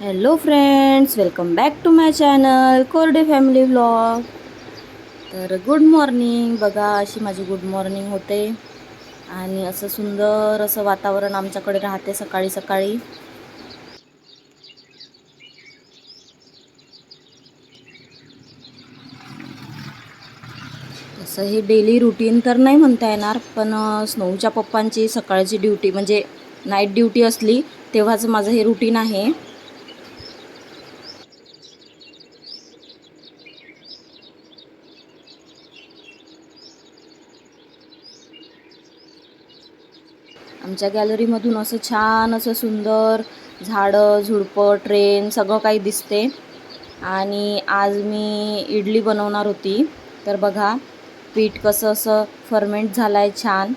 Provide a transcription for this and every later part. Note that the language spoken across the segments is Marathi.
Hello friends welcome back to my channel Korade family vlog तर गुड मॉर्निंग बघा अशी माझी गुड मॉर्निंग होते. आणि असं सुंदर असं वातावरण आमच्याकडे राहते सकाळी सकाळी. तसं हे डेली रुटीन तर नाही म्हणता येणार पण स्नोच्या पप्पांची सकाळची ड्युटी म्हणजे नाईट ड्युटी असली तेव्हाच माझं हे रुटीन आहे. आमच्या गॅलरीमधून असं छान असं सुंदर झाडं झुडपं ट्रेन सगळं काही दिसते. आणि आज मी इडली बनवणार होती. तर बघा पीठ कसं असं फर्मेंट झालं आहे छान.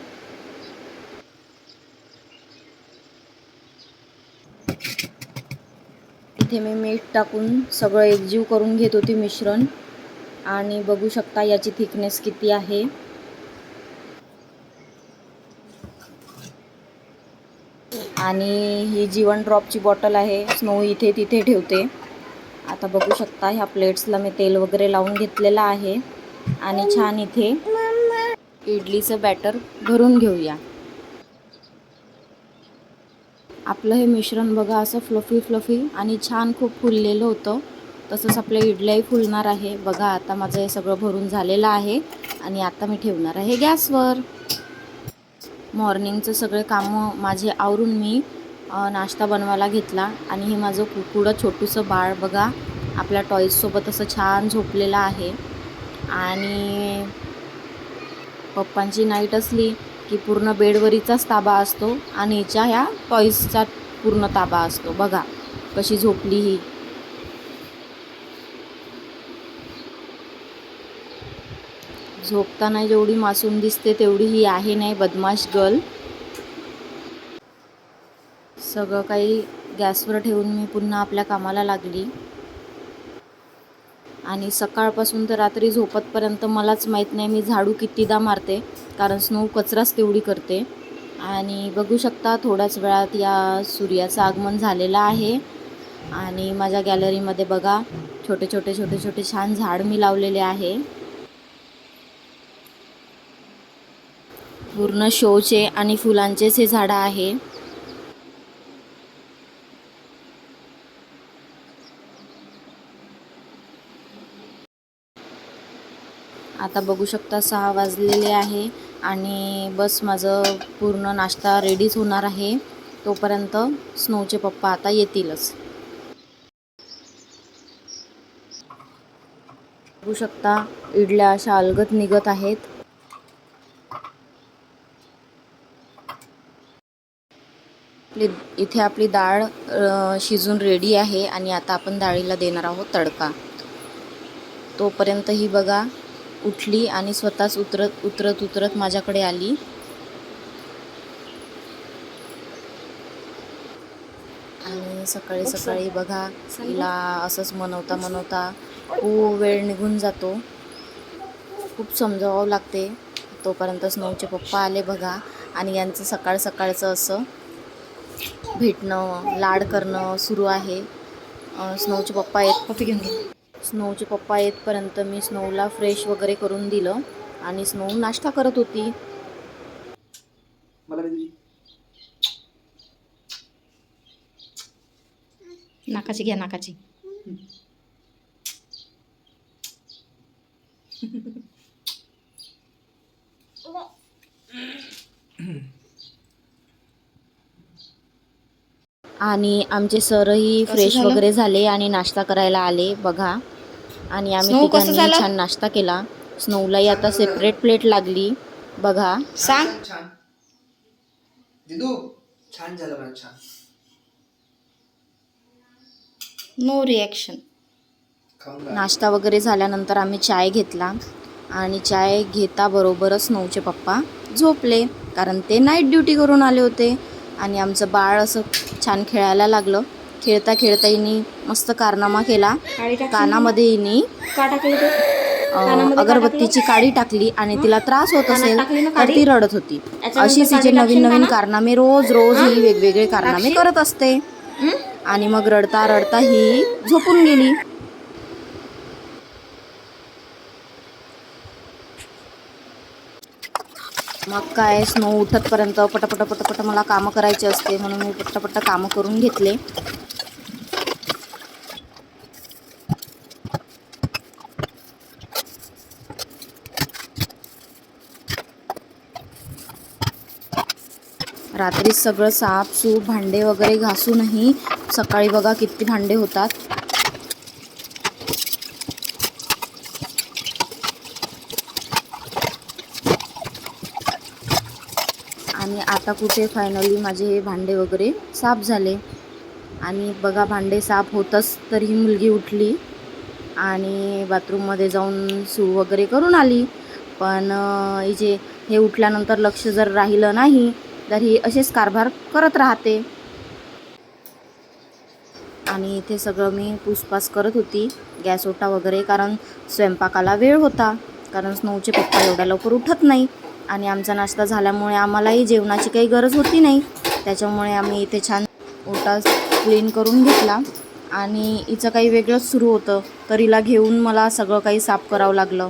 इथे मी मीठ टाकून सगळं एकजीव करून घेत होती मिश्रण. आणि बघू शकता याची थिकनेस किती आहे. आणि ही जीवन ड्रॉपची बॉटल आहे. स्नो इथे तिथे ठेवते. आता बघू शकता ह्या प्लेट्सला मी तेल वगैरे लावून घेतलेलं आहे. आणि छान इथे इडलीचं बॅटर भरून घेऊया. आपलं हे मिश्रण बघा असं फ्लफी फ्लफी आणि छान खूप फुललेलं होतं. तसंच आपल्या इडल्याही फुलणार आहे. बघा आता माझं हे सगळं भरून झालेलं आहे आणि आता मी ठेवणार आहे गॅसवर. मॉर्निंगचं सगळे कामं माझे आवरून मी नाश्ता बनवायला घेतला. आणि हे माझं कुकुडं छोटूसं बाळ बघा आपल्या टॉईजसोबत असं छान झोपलेलं आहे. आणि पप्पांची नाईट असली की पूर्ण बेडवरीचाच ताबा असतो आणि हिच्या ह्या टॉईजचा पूर्ण ताबा असतो. बघा कशी झोपली ही. झोपताना जेवढी मासूम दिसते तेवढी ही आहे नाही बदमाश गर्ल सगळं काही गॅसवर ठेवून मी पुन्हा आपल्या कामाला लागली. आणि सकाळपासून तर रात्री झोपतपर्यंत मलाच माहीत नाही मी झाडू कितीदा मारते कारण स्नो कचराच तेवढी करते. आणि बघू शकता थोड्याच वेळात या सूर्याचं आगमन झालेलं आहे. आणि माझ्या गॅलरीमध्ये बघा छोटे छोटे छोटे छोटे छान झाड मी लावलेले आहे. पूर्ण शोचे आणि फुलांचेच हे झाडं आहे. आता बघू शकता सहा वाजलेले आहे आणि बस माझं पूर्ण नाश्ता रेडीच होणार आहे. तोपर्यंत स्नोचे पप्पा आता येतीलच. बघू शकता इडल्या अशा अलगत निघत आहेत. आपली इथे आपली डाळ शिजून रेडी आहे आणि आता आपण डाळीला देणार आहोत तडका. तोपर्यंत ही बघा उठली आणि स्वतःच उतरत उतरत उतरत माझ्याकडे आली. आणि सकाळी सकाळी बघा तिला असंच मनवता मनवता खूप वेळ निघून जातो. खूप समजावावं लागते. तोपर्यंत स्नोचे पप्पा आले बघा. आणि यांचं सकाळ सकाळचं असं भेटणं लाड करणं सुरू आहे. स्नोचे पप्पा येत पप्पी घेऊन घे. स्नोचे पप्पा येतपर्यंत मी स्नोला फ्रेश वगैरे करून दिलं आणि स्नो नाश्ता करत होती. नाकाची घ्या नाकाची. आणि आमचे सरही फ्रेश झालं? वगैरे झाले आणि नाश्ता करायला आले बघा. आणि आम्ही स्नो कसं तिघांनी झालं? छान नाश्ता केला. स्नोलाही आता सेपरेट प्लेट लागली बघा. सांग. छान दिदू छान झालं मला छान. नो रिॲक्शन खाऊन बघ. नाश्ता वगैरे झाल्यानंतर आम्ही चाय घेतला. आणि चाय घेता बरोबरच नऊचे पप्पा झोपले कारण ते नाईट ड्युटी करून आले होते. आणि आमचं बाळ असं छान खेळायला लागलं. खेळता खेळता हिनी मस्त कारनामा केला. कानामध्ये हिनी अगरबत्तीची काडी टाकली आणि तिला त्रास होत असेल तर? ती रडत होती. काडी तिचे नवीन नवीन? कारनामे रोज रोज ही? वेगवेगळे कारनामे? करत असते? आणि मग रडता रडता ही झोपून गेली. मग काय स्नो उठतपर्यंत पटापट पटापट मला कामं करायची असते म्हणून मी पटापट कामं करून घेतले. रात्री सगळं साफसूफ भांडे वगैरे घासूनही सकाळी बघा किती भांडे होतात आणि आता कुठे फायनली माझे हे भांडे वगैरे साफ झाले. आणि बघा भांडे साफ होतच तर ही मुलगी उठली आणि बाथरूममध्ये जाऊन सू वगैरे करून आली. पण जे हे उठल्यानंतर लक्ष जर राहिलं नाही तर ही असेच कारभार करत राहते. आणि इथे सगळं मी पुसपास करत होती गॅस ओटा वगैरे कारण स्वयंपाकाला वेळ होता. कारण स्नोचे पप्पा एवढ्या लवकर उठत नाही. आणि आमचा नाश्ता झाल्यामुळे आम्हालाही जेवणाची काही गरज होती नाही. त्याच्यामुळे आम्ही इथे छान ओटा क्लीन करून घेतला. आणि हिचं काही वेगळंच सुरू होतं. तर हिला घेऊन मला सगळं काही साफ करावं लागलं.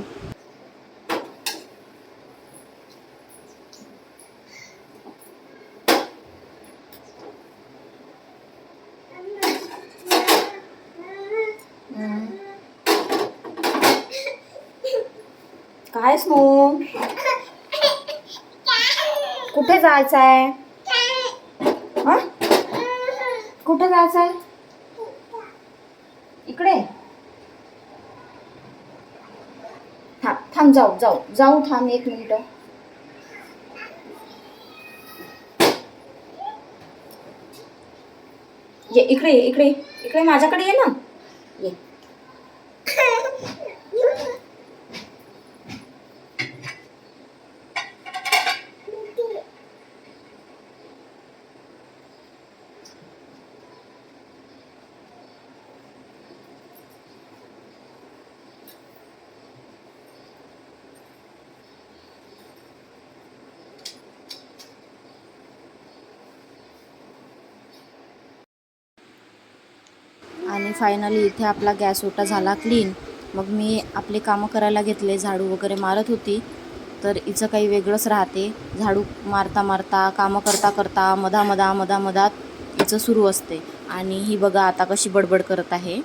काय स्नो? कुठे जायचं आहे कुठे जायचं आहे इकडे. थांब थांब जाऊ जाऊ जाऊ थांब एक मिनिट. ये इकडे इकडे इकडे माझ्याकडे ये ना ये आणि फायनली इथे आपला गॅस ओटा झाला क्लीन मग मी आपले कामं करायला घेतले झाडू वगैरे मारत होती. तर हिचं काही वेगळंच राहते. झाडू मारता मारता कामं करता करता मधा मधा मधा मधात हिचं सुरू असते. आणि ही बघा आता कशी बडबड करत आहे.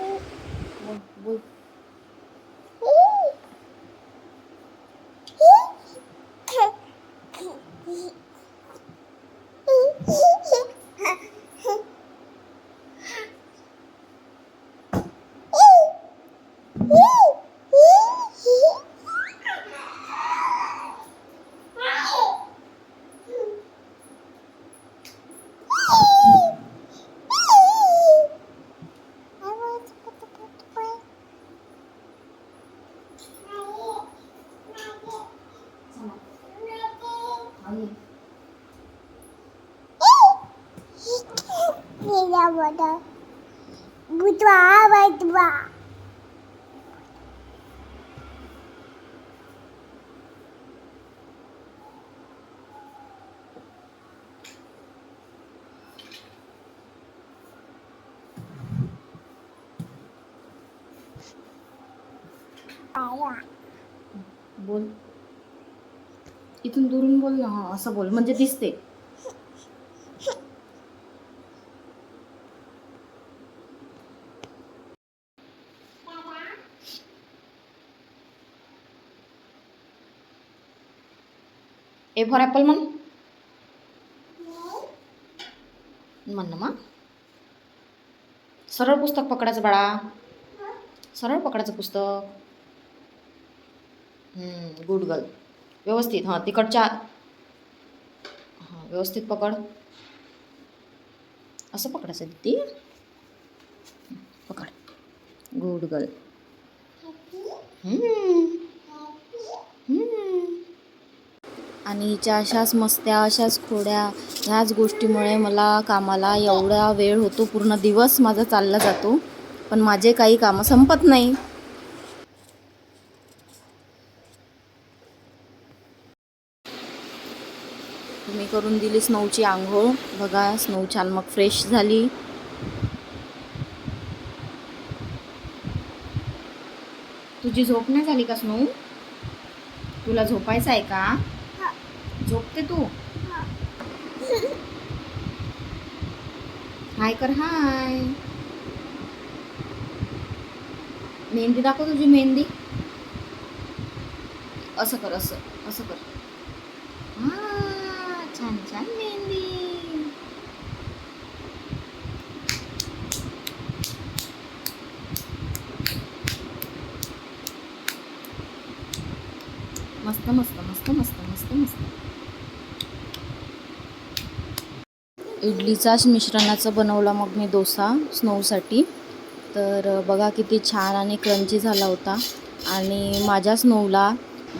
你，你家我的不抓话，不听。बोल ना हा असं बोल म्हणजे दिसते. ए फॉर ॲपल म्हण. म्हण ना सरळ पुस्तक पकडायचं बाळा. सरळ पकडायचं पुस्तक. गुड गर्ल व्यवस्थित हां तिकडच्या व्यवस्थित पकड. असं पकडायचं ती पकड. गुड गर्ल आणि हिच्या अशाच मस्त्या अशाच खोड्या ह्याच गोष्टीमुळे मला कामाला एवढा वेळ होतो. पूर्ण दिवस माझा चालला जातो. पण माझे काही कामं संपत नाही. मी करून दिली स्नोची आंघोळ. बघा स्नो छान मग फ्रेश झाली. तुझी झोप नाही झाली का स्नो? तुला झोपायचं आहे का? झोपते तू? हाय कर हाय. मेहंदी दाखव तुझी मेहंदी. असं कर असं असं कर. मस्त मस्त मस्त मस्त मस्त मस्त इडलीचाच मिश्रणाचं बनवला मग मी डोसा स्नोसाठी. तर बघा किती छान आणि क्रंची झाला होता. आणि माझ्या स्नोला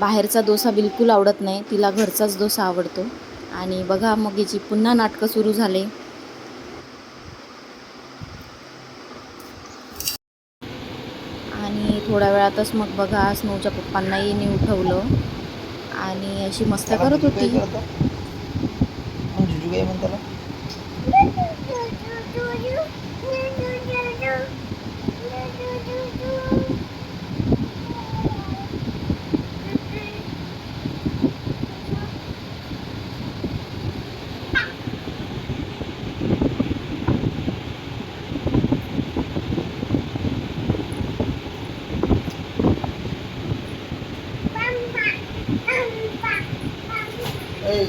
बाहेरचा डोसा बिलकुल आवडत नाही तिला घरचाच डोसा आवडतो. आणि बघा मग याची पुन्हा नाटकं सुरू झाले. आणि थोड्या वेळातच मग बघा स्नोच्या पप्पांनाही मी उठवलं. आणि अशी मस्त करत होती जुजू काय म्हणताला ऐ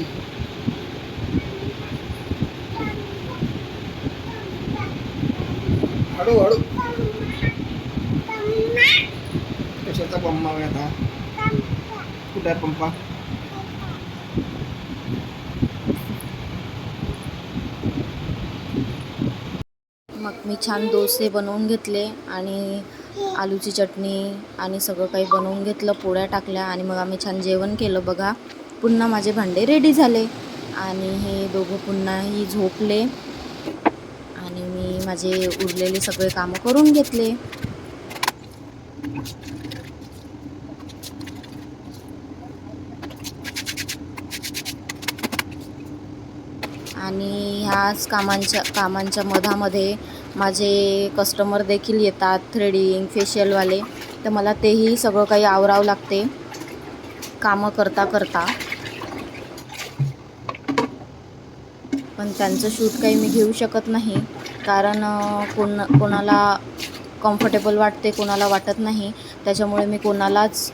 हळू हळू कशाचा पंपा आहे आता कुठे आहे पंपा मग मी छान डोसे बनवून घेतले आणि आलूची चटणी आणि सगळं काही बनवून घेतलं पोळ्या टाकल्या आणि मग आम्ही छान जेवण केलं. बघा पुन्हा माझे भांडे रेडी झाले आणि हे दोघं पुन्हाही झोपले आणि मी माझे उरलेले सगळे कामं करून घेतले. आणि ह्याच कामांच्या कामांच्या मधामध्ये माझे कस्टमर देखील येतात थ्रेडिंग फेशियलवाले तर मला तेही सगळं काही आवरावं लागते. कामं करता करता. पण त्यांचं शूट काही मी घेऊ शकत नाही. कारण कोण कोणाला कम्फर्टेबल वाटते कोणाला वाटत नाही. त्याच्यामुळे मी कोणालाच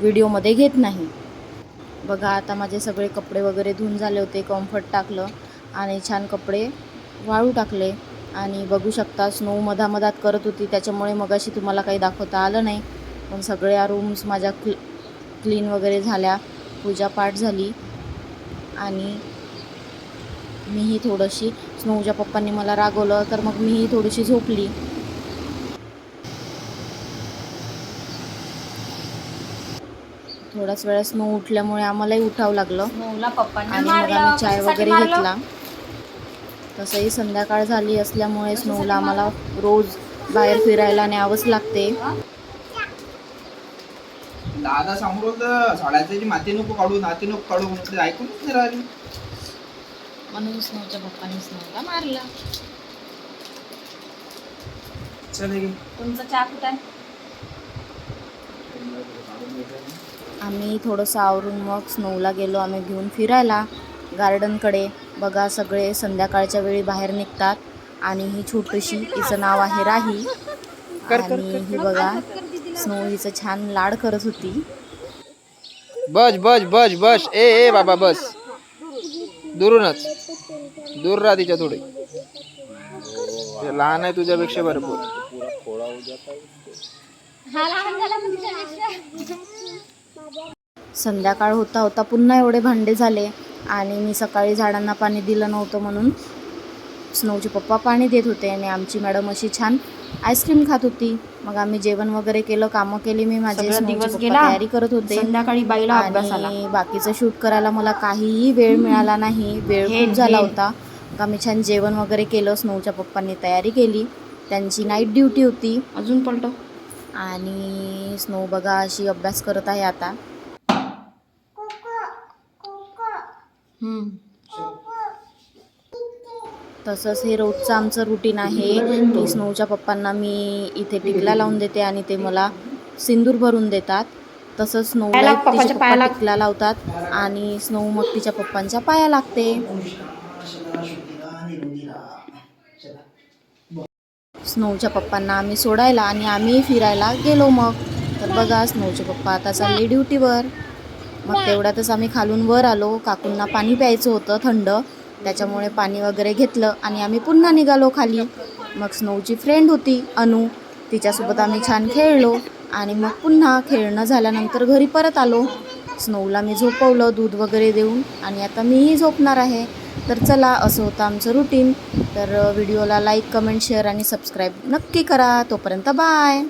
व्हिडिओमध्ये घेत नाही. बघा आता माझे सगळे कपडे वगैरे धुवून झाले होते कम्फर्ट टाकलं आणि छान कपडे वाळू टाकले. आणि बघू शकता स्नो मधामधात करत होती त्याच्यामुळे मगाशी तुम्हाला काही दाखवता आलं नाही. पण सगळ्या रूम्स माझ्या क्ल क्लीन वगैरे झाल्या पूजापाठ झाली. आणि मीही थोडीशी स्नोच्या पप्पांनी मला रागवलं तर मग मीही थोडीशी झोपली. थोड्याच वेळा स्नो उठल्यामुळे आम्हालाही उठावं लागलं. स्नोला पप्पांनी आणि मग आम्ही चाय वगैरे घेतला. तसंही संध्याकाळ झाली असल्यामुळे स्नोला आम्हाला रोज बाहेर फिरायला न्यावंच लागते. दादा समोर होतं साड्याची माती नको काढू नाती नको काढू म्हणून नाही राहिली. म्हणून स्नोच्या पप्पांनी स्नोला मारला. चल हे घे. तुमचा चहा कुठं आहे? आम्ही थोडंसं आवरून मग स्नोला गेलो आम्ही घेऊन फिरायला गार्डनकडे. बघा सगळे संध्याकाळच्या वेळी बाहेर निघतात आणि ही छोटीशी हिचं नाव आहे राही. आणि ही बघा स्नो हिचं छान लाड करत होती. बस बस बस बस. ए ए बाबा बस. दुरूनच. दूर राहा तिच्या थोडे. ते लहान आहे तुझ्यापेक्षा भरपूर. संध्याकाळ होता होता पुन्हा एवढे भांडे झाले आणि मी सकाळी झाडांना पाणी दिलं नव्हतं म्हणून स्नोचे पप्पा पाणी देत होते आणि आमची मॅडम अशी छान आईस्क्रीम खात होती. मग आम्ही जेवण वगैरे केलं कामं केली मी माझे दिवस. तयारी करत होते. संध्याकाळी बाईला आणि बाकीचं शूट करायला मला काहीही वेळ मिळाला नाही. वेळ खूप झाला. होता. मग आम्ही छान जेवण वगैरे केलं स्नोच्या पप्पांनी तयारी केली. त्यांची नाईट ड्युटी होती. अजून पलटो. आणि स्नो बघा अशी अभ्यास करत आहे आता हम्म. तसंच हे रोजचं आमचं रुटीन आहे की स्नोच्या पप्पांना मी इथे टिकला लावून देते आणि ते मला सिंदूर भरून देतात तसंच पप्पा पायाला. टिकला लावतात आणि स्नो मग तिच्या पप्पांच्या पाया लागते स्नोच्या पप्पांना आम्ही सोडायला आणि आम्ही फिरायला गेलो मग. तर बघा स्नोचे पप्पा आता चालले ड्युटीवर. मग तेवढ्यातच आम्ही खालून वर आलो. काकूंना पाणी प्यायचं होतं थंड. त्याच्यामुळे पाणी वगैरे घेतलं आणि आम्ही पुन्हा निघालो खाली. मग स्नोची फ्रेंड होती अनु. तिच्यासोबत आम्ही छान खेळलो आणि मग पुन्हा खेळणं झाल्यानंतर घरी परत आलो. स्नोला मी झोपवलं दूध वगैरे देऊन आणि आता मीही झोपणार आहे. तर चला असं होतं आमचं रुटीन तर व्हिडिओला लाईक कमेंट शेअर आणि सबस्क्राईब नक्की करा. तोपर्यंत बाय